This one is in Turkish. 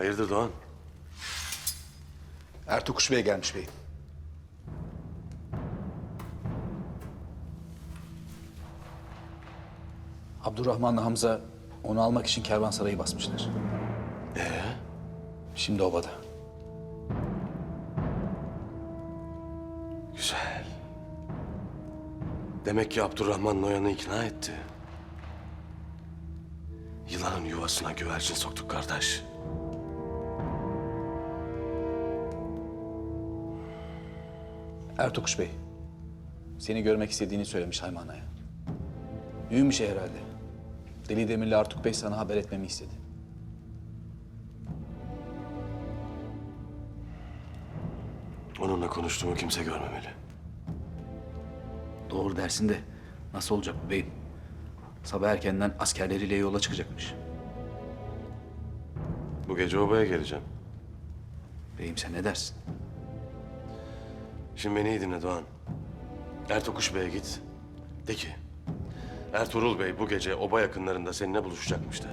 Hayırdır Doğan? Ertuğrul Bey gelmiş beyim. Abdurrahman'la Hamza onu almak için kervansarayı basmışlar. Ee? Şimdi obada. Güzel. Demek ki Abdurrahman Noyan'ı ikna etti. Yılanın yuvasına güvercin soktuk kardeş. Ertuğrul Bey, seni görmek istediğini söylemiş Hayman Ağa'ya. Mühim bir şey herhalde. Deli Demir'le Artuk Bey sana haber etmemi istedi. Onunla konuştuğumu kimse görmemeli. Doğru dersin de nasıl olacak bu beyim? Sabah erkenden askerleriyle yola çıkacakmış. Bu gece obaya geleceğim. Beyim sen ne dersin? Şimdi beni iyi dinle Doğan. Ertokuş Bey'e git. De ki, Ertuğrul Bey bu gece oba yakınlarında seninle buluşacakmış da.